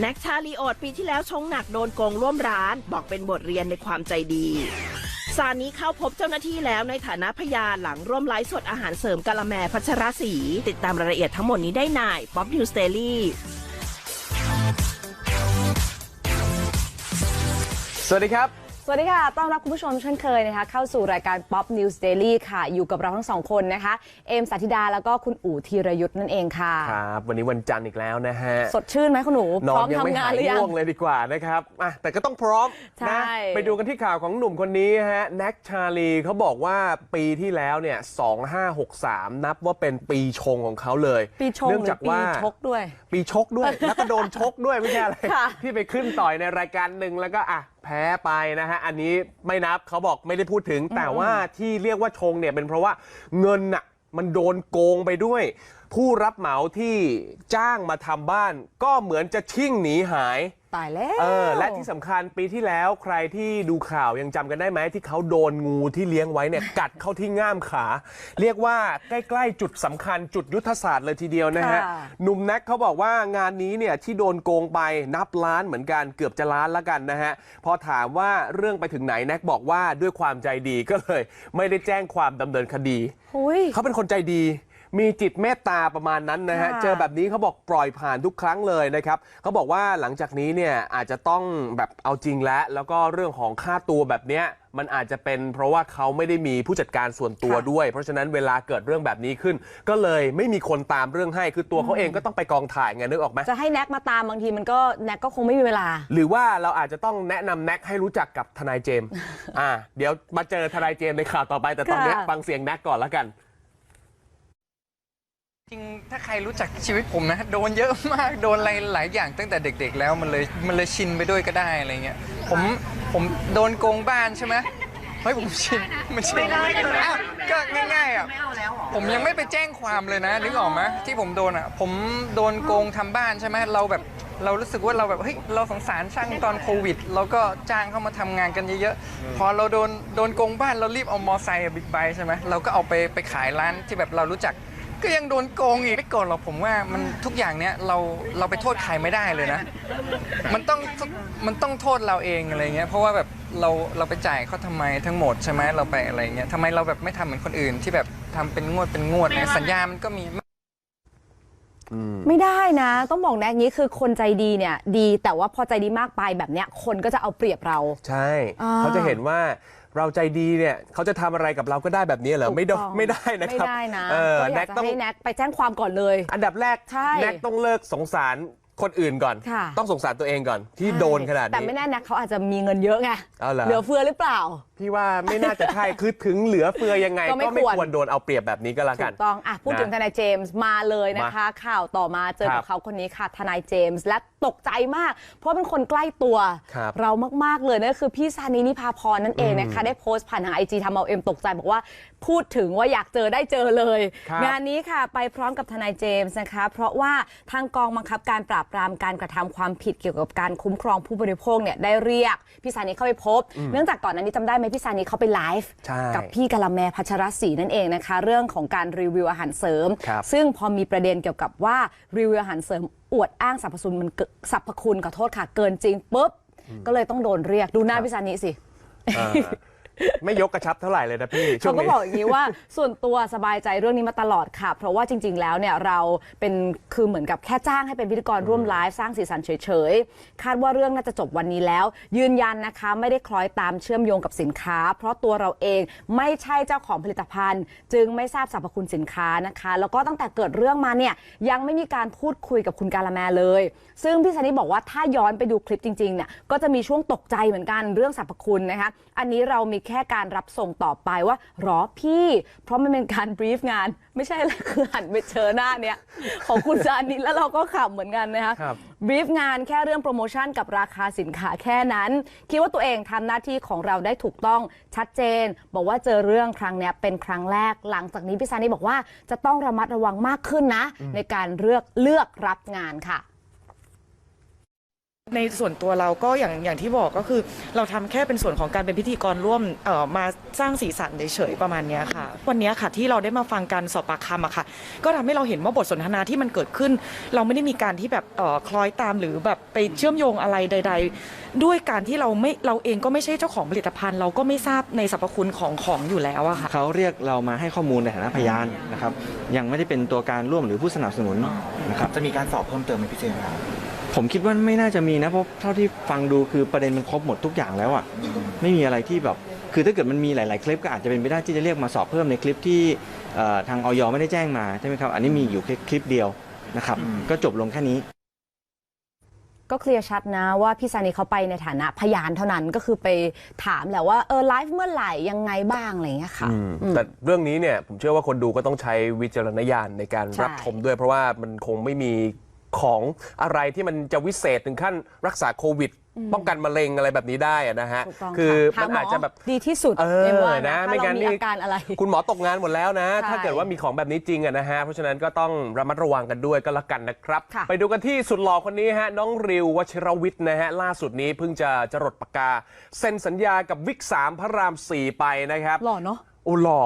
แน็กชาลีโอดปีที่แล้วชงหนักโดนโกงร่วมร้าน บอกเป็นบทเรียนในความใจดีซานี้เข้าพบเจ้าหน้าที่แล้วในฐานะพยานหลังร่วมไลฟ์สดอาหารเสริมกะละแมพัชรศรีติดตามรายละเอียดทั้งหมดนี้ได้ในป๊อปนิวสเตอรี่สวัสดีครับ สวัสดีค่ะ ต้อนรับคุณผู้ชมเช่นเคยนะคะ เข้าสู่รายการ Pop News Daily ค่ะ อยู่กับเราทั้งสองคนนะคะ เอมสัธิดาแล้วก็คุณอู๋ธีรยุทธ์นั่นเองค่ะ ครับ วันนี้วันจันทร์อีกแล้วนะฮะ สดชื่นไหมคุณหนู นพอร้อนมยังไม่ทำงาหานยหรือยัง ง่วงเลยดีกว่านะครับอะแต่ก็ต้องพร้อมใช่ นะ ไปดูกันที่ข่าวของหนุ่มคนนี้ฮะแน็กชาลีเขาบอกว่าปีที่แล้วเนี่ย2563 นับว่าเป็นปีชงของเขาเลยปีชงเนื่องหรืจากอปีว่า ชกด้วย ปีชกด้วย แล้วก็โดนชกด้วยไม่ใช่อะไร ค่ะที่ไปขึ้นต่อยในรายการหนึ่งแล้วก็อะ แพ้ไปนะฮะ อันนี้ไม่นับเขาบอกไม่ได้พูดถึง แต่ว่าที่เรียกว่าชงเนี่ยเป็นเพราะว่าเงินน่ะมันโดนโกงไปด้วย ผู้รับเหมาที่จ้างมาทำบ้าน ก็เหมือนจะชิ่งหนีหาย ตายแล้ว เออและที่สำคัญปีที่แล้วใครที่ดูข่าวยังจำกันได้ไหมที่เขาโดนงูที่เลี้ยงไว้เนี่ย กัดเข้าที่ง่ามขา เรียกว่าใกล้ๆจุดสำคัญจุดยุทธศาสตร์เลยทีเดียวนะฮะ ค่ะ หนุ่มแน็กเขาบอกว่างานนี้เนี่ยที่โดนโกงไปนับล้านเหมือนกันเกือบจะล้านละกันนะฮะ พอถามว่าเรื่องไปถึงไหนแน็กบอกว่าด้วยความใจดีก็เลย ไม่ได้แจ้งความดำเนินคดี หุยเขาเป็นคนใจดี มีจิตเมตตาประมาณนั้นนะฮะ ค่ะเจอแบบนี้เขาบอกปล่อยผ่านทุกครั้งเลยนะครับเขาบอกว่าหลังจากนี้เนี่ยอาจจะต้องแบบเอาจริงแล้ว แล้วก็เรื่องของค่าตัวแบบเนี้ยมันอาจจะเป็นเพราะว่าเขาไม่ได้มีผู้จัดการส่วนตัวด้วย เพราะฉะนั้นเวลาเกิดเรื่องแบบนี้ขึ้น ก็เลยไม่มีคนตามเรื่องให้คือตัวเขาเองก็ต้องไปกองถ่ายไงนึกออกไหม จะให้แน็กมาตามบางทีมันก็แน็กก็คงไม่มีเวลา หรือว่าเราอาจจะต้องแนะนำแน็กให้รู้จักกับทนายเจมส์ อ่า เดี๋ยวมาเจอทนายเจมส์ในข่าวต่อไปแต่ตอนเนี้ยค่ะ ฟังเสียงแน็กก่อนแล้วกัน จริงถ้าใครรู้จักชีวิตผมนะโดนเยอะมากโดนอะไรหลายอย่างตั้งแต่เด็ก ๆ แล้วมันเลยมันเลยชินไปด้วยก็ได้อะไรเงี้ยผมผมโดนโกงบ้านใช่ไหมเฮ้ยผมชินมันชินอ้าวก็ง่ายๆอะผมยังไม่ไปแจ้งความเลยนะนึกออกไหมที่ผมโดนอะผมโดนโกงทำบ้านใช่ไหมเราแบบเรารู้สึกว่าเราแบบเฮ้ยเราสงสารช่างตอนโควิดเราก็จ้างเข้ามาทำงานกันเยอะๆ พอเราโดนโดนโกงบ้านเรารีบเอามอไซค์บิ๊กไบค์ใช่ไหมเราก็เอาไปไปขายร้านที่แบบเรารู้จัก ก็ยังโดนโกงอีกไม่โกงหรอกผมว่ามันทุกอย่างเนี้ยเราเราไปโทษใครไม่ได้เลยนะ มันต้องมันต้องโทษเราเองอะไรเงี้ยเพราะว่าแบบเราเราไปจ่ายเขาทำไมทั้งหมดใช่ไหมเราไปอะไรเงี้ยทำไมเราแบบไม่ทำเหมือนคนอื่นที่แบบทำเป็นงวดเป็นงวดเนี่ยสัญญามันก็มีไม่ได้นะ ต้องบอกแน็กนี้คือคนใจดีเนี่ย ดีแต่ว่าพอใจดีมากไปแบบเนี้ยคนก็จะเอาเปรียบเรา ใช่ อ่าเขาจะเห็นว่า เราใจดีเนี่ยเขาจะทำอะไรกับเราก็ได้แบบนี้เหรอถูกไม่ได้ต้องไม่ได้นะครับไม่ได้นะเออก็อยาแน็กกจะต้อง ให้แน็กไปแจ้งความก่อนเลย อันดับแรกใช่แน็กต้องเลิกสงสารคนอื่นก่อน ค่ะ ต้องสงสารตัวเองก่อนที่โดนขนาดแต่นี้ ไม่แน่แน็กเขาอาจจะมีเงินเยอะไงเอาเหรอเหลือเฟือหรือเปล่า พี่ว่าไม่น่าจะใช่ คือถึงเหลือเฟือยังไง ก็ไม่ก็ไม่ควร ควรโดนเอาเปรียบแบบนี้ก็แล้วถูกัน กต้องอะพูดถึงนะทนายเจมส์มาเลยนะคะ ข่าวต่อมาเจอครักับบเขาคนนี้ค่ะ ทนายเจมส์และตกใจมาก เพราะเป็นคนใกล้ตัว ครับเรามากๆเลยนั่นคือพี่ซานินิพาพรนั่นเองนะคะ ได้โพสต์ผ่านทางไอจีทำเอาเอ็มตกใจบอกว่า พูดถึงว่าอยากเจอได้เจอเลย ครับงานนี้ค่ะ ไปพร้อมกับทนายเจมส์นะคะ เพราะว่าทางกองบังคับการปราบปรามการกระทำความผิดเกี่ยวกับการคุ้มครองผู้บริโภคเนี่ยได้เรียกพี่ซานิเข้าไปพบ เนื่องจากก่อนหน้านี้จำได้ไหมพี่ซานิเขาไปไลฟ์ใช่กับพี่กะละแมพัชรศรีนั่นเองนะคะ เรื่องของการรีวิวอาหารเสริม ครับ ซึ่งพอมีประเด็นเกี่ยวกับว่ารีวิวอาหารเสริม อวดอ้างสรรพคุณมันเกินสรรพคุณขอโทษค่ะเกินจริงปุ๊บก็เลยต้องโดนเรียกดูหน้าพี่ซานิสิอ่า ไม่ยกกระชับเท่าไหร่เลยนะพี่ช่วเขางก็นี้ บอกอย่างนี้ว่า ส่วนตัวสบายใจเรื่องนี้มาตลอดค่ะ เพราะว่าจริง ๆ แล้วเนี่ยเราเป็นคือเหมือนกับแค่จ้างให้เป็นพิธีกรร่วมไลฟ์สร้างสีสันเฉยๆ คาดว่าเรื่องน่าจะจบวันนี้แล้ว ยืนยันนะคะไม่ได้คล้อยตามเชื่อมโยงกับสินค้า เพราะตัวเราเองไม่ใช่เจ้าของผลิตภัณฑ์ จึงไม่ทราบสรรพคุณสินค้านะคะ แล้วก็ตั้งแต่เกิดเรื่องมาเนี่ยยังไม่มีการพูดคุยกับคุณกาละแมเลย ซึ่งพี่ซันนี่บอกว่าถ้าย้อนไปดูคลิปจริงๆเนี่ยก็จะมีช่วงตกใจเหมือนกันเรื่องสรรพคุณนะคะอันนี้เรามีแค่การรับส่งต่อไปว่าหรอพี่ เพราะมันเป็นการบรีฟงาน ไม่ใช่อะไรคือหันไปเจอหน้าเนี่ย ของคุณซานิแล้วเราก็ขำเหมือนกันนะคะครับ บรีฟงานแค่เรื่องโปรโมชั่นกับราคาสินค้าแค่นั้น คิดว่าตัวเองทำหน้าที่ของเราได้ถูกต้องชัดเจน บอกว่าเจอเรื่องครั้งเนี้ยเป็นครั้งแรกหลังจากนี้พี่ซานิบอกว่าจะต้องระมัดระวังมากขึ้นนะ ในการเลือกเลือกรับงานค่ะ ในส่วนตัวเราก็อย่างอย่างที่บอกก็คือ เราทำแค่เป็นส่วนของการเป็นพิธีกรร่วมเอ่อมาสร้างสีสันเฉยๆประมาณเนี้ยค่ะ วันเนี้ยค่ะที่เราได้มาฟังการสอบปากคำอะค่ะ ก็ทำให้เราเห็นว่าบทสนทนาที่มันเกิดขึ้น เราไม่ได้มีการที่แบบเอ่อคล้อยตามหรือแบบไปเชื่อมโยงอะไรใด ๆ ด้วยการที่เราไม่เราเองก็ไม่ใช่เจ้าของผลิตภัณฑ์ เราก็ไม่ทราบในสรรพคุณของของอยู่แล้วอะค่ะเขาเรียกเรามาให้ข้อมูลในฐานะพยานนะครับยังไม่ได้เป็นตัวการร่วมหรือผู้สนับสนุนนะครับจะมีการสอบเพิ่มเติมไหมพี่เจมส์ครับ ผมคิดว่าไม่น่าจะมีนะเพราะเท่าที่ฟังดูคือประเด็นมันครบหมดทุกอย่างแล้วอะไม่มีอะไรที่แบบคือถ้าเกิดมันมีหลาย ๆ คลิปก็อาจจะเป็นไปได้ที่จะเรียกมาสอบเพิ่มในคลิปที่เอ่อทางออยไม่ได้แจ้งมาใช่ไหมครับอันนี้มีอยู่แค่คลิปเดียวนะครับก็จบลงแค่นี้ ก็เคลียร์ชัดนะว่าพี่ซานีเขาไปในฐานะพยานเท่านั้นก็คือไปถามแหละว่าเออไลฟ์เมื่อไหร่ยังไงบ้างอะไรอย่างเงี้ยค่ะ อืมอืมแต่เรื่องนี้เนี่ยผมเชื่อว่าคนดูก็ต้องใช้วิจารณญาณในการใช่ รับชมด้วย เพราะว่ามันคงไม่มี ของอะไรที่มันจะวิเศษถึงขั้นรักษาโควิด ป้องกันมะเร็งอะไรแบบนี้ได้อะนะฮะถูกต้องคือค่ะมันอาจจะแบบหมดีที่สุดเอเอ็มอว่านะนะถ้าไม่เรางั้นมีนี่อาการอะไรคุณหมอตกงานหมดแล้วนะ ใช่ถ้าเกิดว่ามีของแบบนี้จริงอะนะฮะเพราะฉะนั้นก็ต้องระมัดระวังกันด้วยก็แล้วกันนะครับ ค่ะ ไปดูกันที่สุดหล่อคนนี้ฮะน้องริววชิรวิทย์นะฮะล่าสุดนี้เพิ่งจะจรดปากกาเซ็นสัญญากับวิกสามพระรามสี่ไปนะครับหล่อเนาะ โอ้หล่อ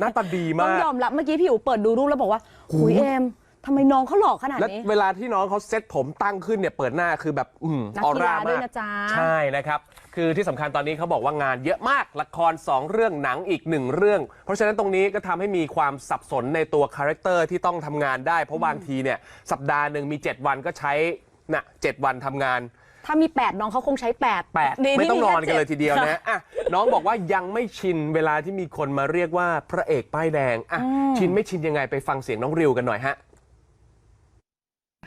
หน้าตาดีต้อมางก ยอมรับเมื่อกี้พี่อู๋เปิดดูรูปแล้วบอกว่าหุยเอม ทำไมน้องเขาหล่อขนาดและนี้ เวลาที่น้องเขาเซ็ตผมตั้งขึ้นเนี่ยเปิดหน้าคือแบบอืมนักออกีร่าฬาด้วยมากนะจ๊ะ ใช่นะครับ คือที่สำคัญตอนนี้เขาบอกว่างานเยอะมากละคร 2 เรื่องหนังอีก 1 เรื่อง เพราะฉะนั้นตรงนี้ก็ทำให้มีความสับสนในตัวคาแรคเตอร์ที่ต้องทำงานได้ เพราะบางทีเนี่ยสัปดาห์หนึ่งมี 7 วันก็ใช้น่ะเจ็ดวันทำงาน ถ้ามี 8 น้องเขาคงใช้8 แปดไม่ต้องนอนกันเลยทีเดียวนะอะน้องบอกว่ายังไม่ชินเวลาที่มีคนมาเรียกว่าพระเอกป้ายแดงอะชินไม่ชินยังไงไปฟังเสียงน้องริวกันหน่อยฮะ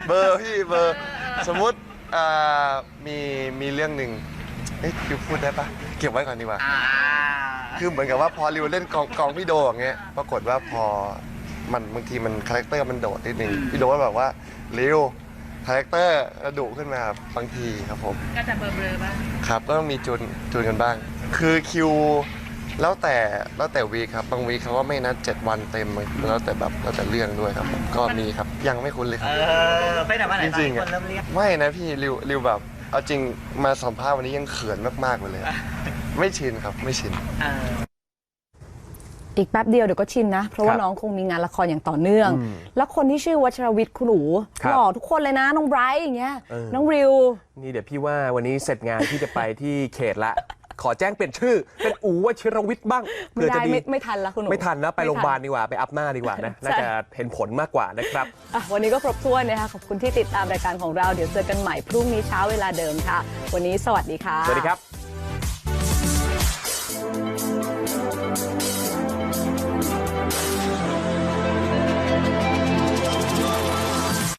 เบอร์พี่เบอร์สมมุติอ่ามีมีเรื่องหนึ่งเอ๊ะริวพูดได้ปะเก็บไว้ก่อนดีกว่าคือเหมือนกับว่าพอริวเล่นกองกองพี่โดอย่างเงี้ยปรากฏว่าพอมันบางทีมันคาแรคเตอร์มันโดดนิดนึงพี่โดก็แบบว่าริวคาแรคเตอร์ระดุขึ้นมาบางทีครับผม ก็จะเบลอๆบ้างครับก็ต้องมีจูนจูนกันบ้าง คือคิวแล้วแต่แล้วแต่วีคครับบางวีคเขาก็ไม่นัด7วันเต็มแล้วแต่แบบแล้วแต่เรื่องด้วยครับผมก็มีครับ ยังไม่คุ้นเลยครับไปไหนมาไหนจริงๆคอะนเริ่มเรียก ไม่นะพี่ริวริวแบบ เอาจริงมาสัมภาษณ์วันนี้ยังเขินมากๆเลยอะไม่ชินครับไม่ชินอีกแป๊บเดียวเดี๋ยวก็ชินนะ เพราะว่าครับน้องคงมีงานละครอย่างต่อเนื่องแล้วคนที่ชื่อวัชรวิทย์คุณหนูครับหล่อทุกคนเลยนะ น้องไบรท์อย่างเงี้ยเออ น้องริว นี่เดี๋ยวพี่ว่าวันนี้เสร็จงานพี่จะไปที่เขตละ ขอแจ้งเปลี่ยนชื่อ เป็นอูวชิรวิทย์บ้างไม่เพื่อได้จะดีไม่ไม่ทันละคุณหนูไม่ทันนะ ไปม่โรงพยาบาลดีกว่า ไปอัพหน้าดีกว่านะ น่าจะเห็นผลมากกว่านะครับ อะวันนี้ก็ครบถ้วนนะคะขอบคุณที่ติดตามรายการของเราเดี๋ยวเจอกันใหม่พรุ่งนี้เช้าเวลาเดิมค่ะ วันนี้สวัสดีค่ะ สวัสดีครับ